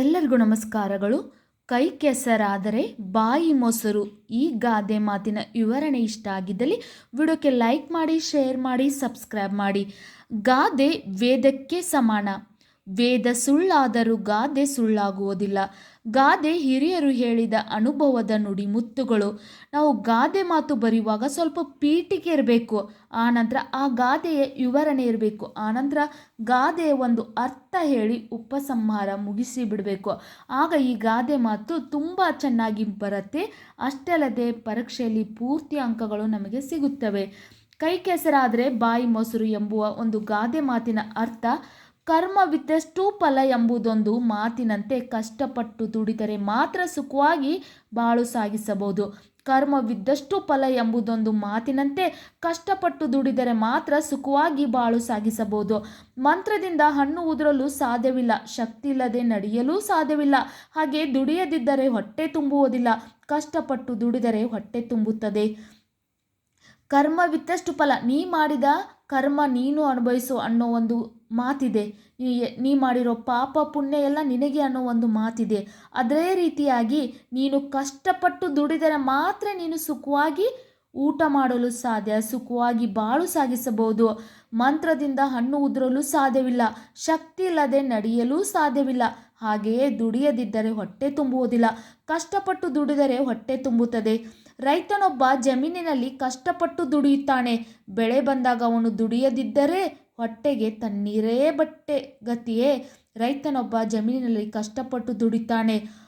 ಎಲ್ಲರಿಗೂ ನಮಸ್ಕಾರಗಳು. ಕೈ ಕೆಸರಾದರೆ ಬಾಯಿ ಮೊಸರು. ಈ ಗಾದೆ ಮಾತಿನ ವಿವರಣೆ ಇಷ್ಟ ಆಗಿದ್ದಲ್ಲಿ ವಿಡಿಯೋಕ್ಕೆ ಲೈಕ್ ಮಾಡಿ, ಶೇರ್ ಮಾಡಿ, ಸಬ್ಸ್ಕ್ರೈಬ್ ಮಾಡಿ. ಗಾದೆ ವೇದಕ್ಕೆ ಸಮಾನ. ವೇದ ಸುಳ್ಳಾದರೂ ಗಾದೆ ಸುಳ್ಳಾಗುವುದಿಲ್ಲ. ಗಾದೆ ಹಿರಿಯರು ಹೇಳಿದ ಅನುಭವದ ನುಡಿ ಮುತ್ತುಗಳು. ನಾವು ಗಾದೆ ಮಾತು ಬರೆಯುವಾಗ ಸ್ವಲ್ಪ ಪೀಠಿಕೆ ಇರಬೇಕು. ಆನಂತರ ಆ ಗಾದೆಯ ವಿವರಣೆ ಇರಬೇಕು. ಆನಂತರ ಗಾದೆಯ ಒಂದು ಅರ್ಥ ಹೇಳಿ ಉಪಸಂಹಾರ ಮುಗಿಸಿ ಬಿಡಬೇಕು. ಆಗ ಈ ಗಾದೆ ಮಾತು ತುಂಬ ಚೆನ್ನಾಗಿ ಬರುತ್ತೆ. ಅಷ್ಟೇ ಅಲ್ಲದೆ ಪರೀಕ್ಷೆಯಲ್ಲಿ ಪೂರ್ತಿ ಅಂಕಗಳು ನಮಗೆ ಸಿಗುತ್ತವೆ. ಕೈ ಕೆಸರಾದರೆ ಬಾಯಿ ಮೊಸರು ಎಂಬುವ ಒಂದು ಗಾದೆ ಮಾತಿನ ಅರ್ಥ ಕರ್ಮವಿದ್ದಷ್ಟು ಫಲ ಎಂಬುದೊಂದು ಮಾತಿನಂತೆ ಕಷ್ಟಪಟ್ಟು ದುಡಿದರೆ ಮಾತ್ರ ಸುಖವಾಗಿ ಬಾಳು ಸಾಗಿಸಬಹುದು. ಕರ್ಮವಿದ್ದಷ್ಟು ಫಲ ಎಂಬುದೊಂದು ಮಾತಿನಂತೆ ಕಷ್ಟಪಟ್ಟು ದುಡಿದರೆ ಮಾತ್ರ ಸುಖವಾಗಿ ಬಾಳು ಸಾಗಿಸಬಹುದು. ಮಂತ್ರದಿಂದ ಹಣ್ಣು ಉದುರಲು ಸಾಧ್ಯವಿಲ್ಲ ಶಕ್ತಿ ಇಲ್ಲದೆ ನಡೆಯಲು ಸಾಧ್ಯವಿಲ್ಲ. ಹಾಗೆ ದುಡಿಯದಿದ್ದರೆ ಹೊಟ್ಟೆ ತುಂಬುವುದಿಲ್ಲ, ಕಷ್ಟಪಟ್ಟು ದುಡಿದರೆ ಹೊಟ್ಟೆ ತುಂಬುತ್ತದೆ. ಕರ್ಮವಿತ್ತಷ್ಟು ಫಲ. ನೀ ಮಾಡಿದ ಕರ್ಮ ನೀನು ಅನುಭವಿಸು ಅನ್ನೋ ಒಂದು ಮಾತಿದೆ. ನೀ ಮಾಡಿರೋ ಪಾಪ ಪುಣ್ಯ ಎಲ್ಲ ನಿನಗೆ ಅನ್ನೋ ಒಂದು ಮಾತಿದೆ. ಅದೇ ರೀತಿಯಾಗಿ ನೀನು ಕಷ್ಟಪಟ್ಟು ದುಡಿದರೆ ಮಾತ್ರ ನೀನು ಸುಖವಾಗಿ ಊಟ ಮಾಡಲು ಸಾಧ್ಯ, ಸುಖವಾಗಿ ಬಾಳು ಸಾಗಿಸಬಹುದು. ಮಂತ್ರದಿಂದ ಹಣ್ಣು ಉದುರಲು ಸಾಧ್ಯವಿಲ್ಲ. ಶಕ್ತಿ ಇಲ್ಲದೆ ನಡೆಯಲು ಸಾಧ್ಯವಿಲ್ಲ. ಹಾಗೆಯೇ ದುಡಿಯದಿದ್ದರೆ ಹೊಟ್ಟೆ ತುಂಬುವುದಿಲ್ಲ. ಕಷ್ಟಪಟ್ಟು ದುಡಿದರೆ ಹೊಟ್ಟೆ ತುಂಬುತ್ತದೆ. ರೈತನೊಬ್ಬ ಜಮೀನಿನಲ್ಲಿ ಕಷ್ಟಪಟ್ಟು ದುಡಿಯುತ್ತಾನೆ. ಬೆಳೆ ಬಂದಾಗ ಅವನು ದುಡಿಯದಿದ್ದರೆ ಹೊಟ್ಟೆಗೆ ತಣ್ಣೀರೇ ಬಟ್ಟೆ ಗತಿಯೇ. ರೈತನೊಬ್ಬ ಜಮೀನಿನಲ್ಲಿ ಕಷ್ಟಪಟ್ಟು ದುಡಿತಾನೆ.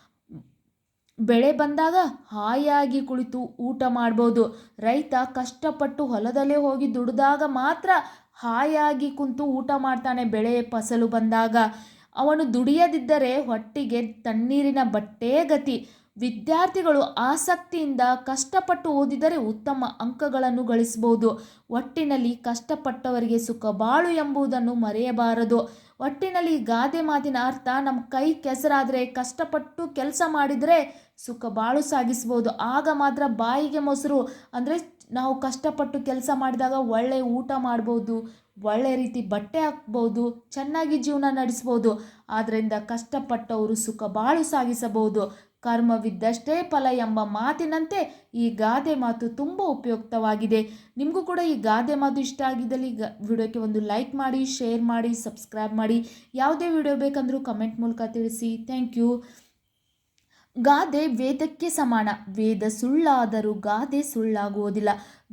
ಬೆಳೆ ಬಂದಾಗ ಹಾಯಾಗಿ ಕುಳಿತು ಊಟ ಮಾಡ್ಬೋದು. ರೈತ ಕಷ್ಟಪಟ್ಟು ಹೊಲದಲ್ಲೇ ಹೋಗಿ ದುಡಿದಾಗ ಮಾತ್ರ ಹಾಯಾಗಿ ಕುಂತು ಊಟ ಮಾಡ್ತಾನೆ ಬೆಳೆ ಫಸಲು ಬಂದಾಗ. ಅವನು ದುಡಿಯದಿದ್ದರೆ ಹೊಟ್ಟಿಗೆ ತಣ್ಣೀರಿನ ಬಟ್ಟೆ ಗತಿ. ವಿದ್ಯಾರ್ಥಿಗಳು ಆಸಕ್ತಿಯಿಂದ ಕಷ್ಟಪಟ್ಟು ಓದಿದರೆ ಉತ್ತಮ ಅಂಕಗಳನ್ನು ಗಳಿಸಬಹುದು. ಒಟ್ಟಿನಲ್ಲಿ ಕಷ್ಟಪಟ್ಟವರಿಗೆ ಸುಖ ಬಾಳು ಎಂಬುದನ್ನು ಮರೆಯಬಾರದು. ಒಟ್ಟಿನಲ್ಲಿ ಗಾದೆ ಮಾತಿನ ಅರ್ಥ ನಮ್ಮ ಕೈ ಕೆಸರಾದರೆ, ಕಷ್ಟಪಟ್ಟು ಕೆಲಸ ಮಾಡಿದರೆ ಸುಖ ಬಾಳು ಸಾಗಿಸ್ಬೋದು ಆಗ ಮಾತ್ರ ಬಾಯಿಗೆ ಮೊಸರು ಅಂದರೆ ನಾವು ಕಷ್ಟಪಟ್ಟು ಕೆಲಸ ಮಾಡಿದಾಗ ಒಳ್ಳೆಯ ಊಟ ಮಾಡ್ಬೋದು, ಒಳ್ಳೆ ರೀತಿ ಬಟ್ಟೆ ಹಾಕ್ಬೋದು, ಚೆನ್ನಾಗಿ ಜೀವನ ನಡೆಸ್ಬೋದು ಆದ್ದರಿಂದ ಕಷ್ಟಪಟ್ಟವರು ಸುಖ ಬಾಳು ಸಾಗಿಸಬಹುದು. ಕರ್ಮವಿದ್ದಷ್ಟೇ ಫಲ ಎಂಬ ಮಾತಿನಂತೆ ಈ ಗಾದೆ ಮಾತು ತುಂಬ ಉಪಯುಕ್ತವಾಗಿದೆ. ನಿಮಗೂ ಕೂಡ ಈ ಗಾದೆ ಮಾತು ಇಷ್ಟ ಆಗಿದ್ದಲ್ಲಿ ಈಗ ವಿಡಿಯೋಕ್ಕೆ ಒಂದು ಲೈಕ್ ಮಾಡಿ, ಶೇರ್ ಮಾಡಿ, ಸಬ್ಸ್ಕ್ರೈಬ್ ಮಾಡಿ. ಯಾವುದೇ ವಿಡಿಯೋ ಬೇಕಂದರೂ ಕಮೆಂಟ್ ಮೂಲಕ ತಿಳಿಸಿ. Thank you. ಗಾದೆ ವೇದಕ್ಕೆ ಸಮಾನ. ವೇದ ಸುಳ್ಳಾದರೂ ಗಾದೆ ಸುಳ್ಳಾಗುವುದಿಲ್ಲ.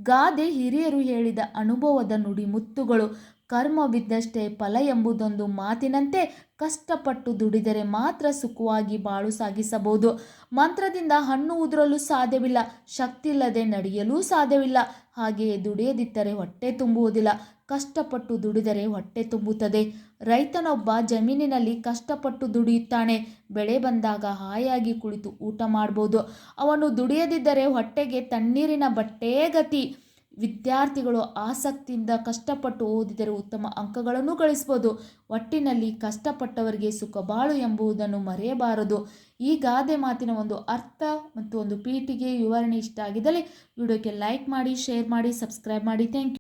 ಗಾದೆ ಹಿರಿಯರು ಹೇಳಿದ ಅನುಭವದ ನುಡಿ ಮುತ್ತುಗಳು. ಕರ್ಮವಿದ್ದಷ್ಟೇ ಫಲ ಎಂಬುದೊಂದು ಮಾತಿನಂತೆ ಕಷ್ಟಪಟ್ಟು ದುಡಿದರೆ ಮಾತ್ರ ಸುಖವಾಗಿ ಬಾಳು ಸಾಗಿಸಬಹುದು. ಮಂತ್ರದಿಂದ ಹಣ್ಣು ಉದುರಲು ಸಾಧ್ಯವಿಲ್ಲ ಶಕ್ತಿ ಇಲ್ಲದೆ ನಡೆಯಲು ಸಾಧ್ಯವಿಲ್ಲ. ಹಾಗೆಯೇ ದುಡಿಯದಿದ್ದರೆ ಹೊಟ್ಟೆ ತುಂಬುವುದಿಲ್ಲ, ಕಷ್ಟಪಟ್ಟು ದುಡಿದರೆ ಹೊಟ್ಟೆ ತುಂಬುತ್ತದೆ. ರೈತನೊಬ್ಬ ಜಮೀನಿನಲ್ಲಿ ಕಷ್ಟಪಟ್ಟು ದುಡಿಯುತ್ತಾನೆ, ಬೆಳೆ ಬಂದಾಗ ಹಾಯಾಗಿ ಕುಳಿತು ಊಟ ಮಾಡ್ಬೋದು. ಅವನು ದುಡಿಯದಿದ್ದರೆ ಹೊಟ್ಟೆಗೆ ತಣ್ಣೀರಿನ ಬಟ್ಟೆ ಗತಿ ವಿದ್ಯಾರ್ಥಿಗಳು ಆಸಕ್ತಿಯಿಂದ ಕಷ್ಟಪಟ್ಟು ಓದಿದರೆ ಉತ್ತಮ ಅಂಕಗಳನ್ನು ಗಳಿಸ್ಬೋದು ಒಟ್ಟಿನಲ್ಲಿ ಕಷ್ಟಪಟ್ಟವರಿಗೆ ಸುಖ ಬಾಳು ಎಂಬುದನ್ನು ಮರೆಯಬಾರದು. ಈ ಗಾದೆ ಮಾತಿನ ಒಂದು ಅರ್ಥ ಮತ್ತು ಒಂದು ಪೀಠಿಗೆ ವಿವರಣೆ ಇಷ್ಟ ಆಗಿದ್ದಲ್ಲಿ ವಿಡಿಯೋಕ್ಕೆ ಲೈಕ್ ಮಾಡಿ, ಶೇರ್ ಮಾಡಿ, ಸಬ್ಸ್ಕ್ರೈಬ್ ಮಾಡಿ. Thank you.